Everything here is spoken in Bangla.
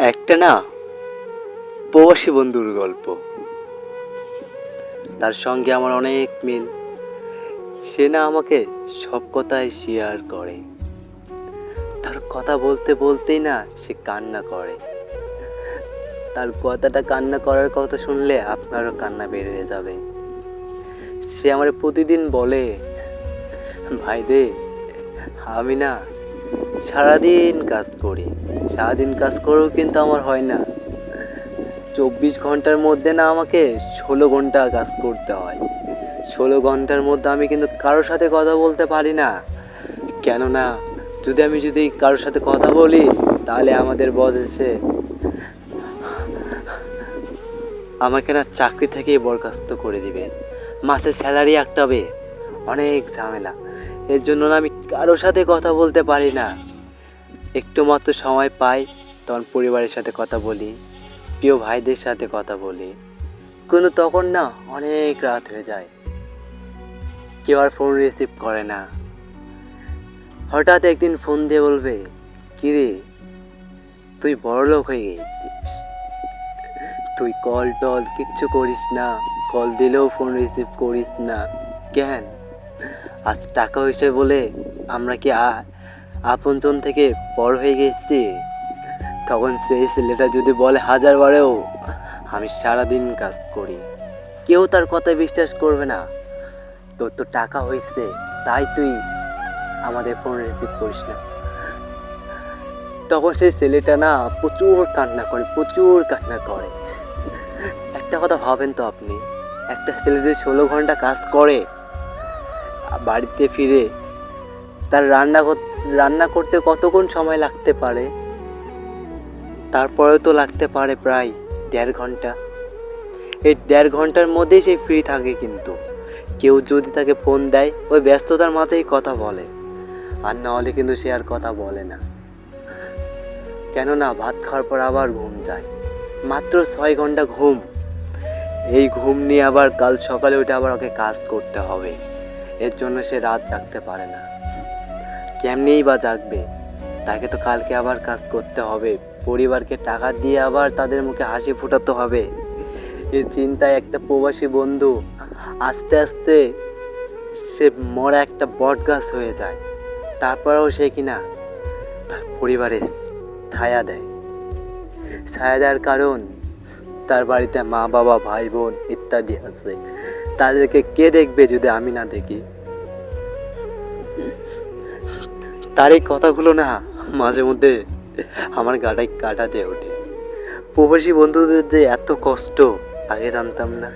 একটা না প্রবাসী বন্ধুর গল্প। তার সঙ্গে আমার অনেক মিল। সে না আমাকে সব কথাই শেয়ার করে। তার কথা বলতে বলতেই না সে কান্না করে। তার কথাটা কান্না করার কথা শুনলে আপনারও কান্না বেরিয়ে যাবে। সে আমার প্রতিদিন বলে, ভাই রে, আমি না সারাদিন কাজ করি। সারাদিন কাজ করেও কিন্তু আমার হয় না। চব্বিশ ঘণ্টার মধ্যে না আমাকে ষোলো ঘণ্টা কাজ করতে হয়। ষোলো ঘণ্টার মধ্যে আমি কিন্তু কারোর সাথে কথা বলতে পারি না। কেননা, যদি আমি যদি কারোর সাথে কথা বলি, তাহলে আমাদের বস এসে আমাকে না চাকরি থেকেই বরখাস্ত করে দিবে। মাসে স্যালারি আটটাবে অনেক ঝামেলা। এর জন্য না আমি কারোর সাথে কথা বলতে পারি না। একটু মাত্র সময় পাই, তখন পরিবারের সাথে কথা বলি, প্রিয় ভাইদের সাথে কথা বলি। কিন্তু তখন না অনেক রাত হয়ে যায়। কেউ আর ফোন রিসিভ করে না। হঠাৎ একদিন ফোন দিয়ে বলবে, কিরে, তুই বড়লোক হয়ে গেছিস। তুই কল টল কিচ্ছু করিস না কল দিলেও ফোন রিসিভ করিস না। কেন? আজ টাকা হয়েছে বলে আমরা কি আ- আপনজন থেকে বড় হয়ে গেছি। তখন সেই ছেলেটা যদি বলে হাজার বারেও, আমি সারাদিন কাজ করি, কেউ তার কথায় বিশ্বাস করবে না। তোর তো টাকা হয়েছে, তাই তুই আমাদের ফোন রিসিভ করিস না। তখন সেই ছেলেটা না প্রচুর কান্না করে, প্রচুর কান্না করে। একটা কথা ভাবেন তো আপনি, একটা ছেলে যদি ষোলো ঘণ্টা কাজ করে, বাড়িতে ফিরে, তার রান্না কর- রান্না করতে কতক্ষণ সময় লাগতে পারে? তারপরেও তো লাগতে পারে প্রায় দেড় ঘণ্টা। এই দেড় ঘণ্টার মধ্যেই সে ফ্রি থাকে কিন্তু। কেউ যদি তাকে ফোন দেয়, ওই ব্যস্ততার মাঝেই কথা বলে। আর না হলে কিন্তু সে আর কথা বলে না। কেননা ভাত খাওয়ার পর আবার ঘুম যায়। মাত্র ছয় ঘণ্টা ঘুম। এই ঘুম নিয়ে আবার কাল সকালে উঠে আবার ওকে কাজ করতে হবে। এর জন্য সে রাত জাগতে পারে না। কেমনেই বা জাগবে? তাকে তো কালকে আবার কাজ করতে হবে। পরিবারকে টাকা দিয়ে আবার তাদের মুখে হাসি ফোটাতে হবে। এই চিন্তায় একটা প্রবাসী বন্ধু, আস্তে আস্তে সে মরা একটা বট গাছ হয়ে যায়। তারপরেও সে কিনা তার পরিবারের ছায়া দেয়। ছায়া দেওয়ার কারণ তার বাড়িতে মা, বাবা, ভাই, বোন ইত্যাদি আছে। তাদেরকে কে দেখবে যদি আমি না দেখি? তার এই কথাগুলো না, মাঝে মধ্যে আমার গাটায় কাটা ওঠে। প্রবাসী বন্ধুদের যে এত কষ্ট, আগে জানতাম না।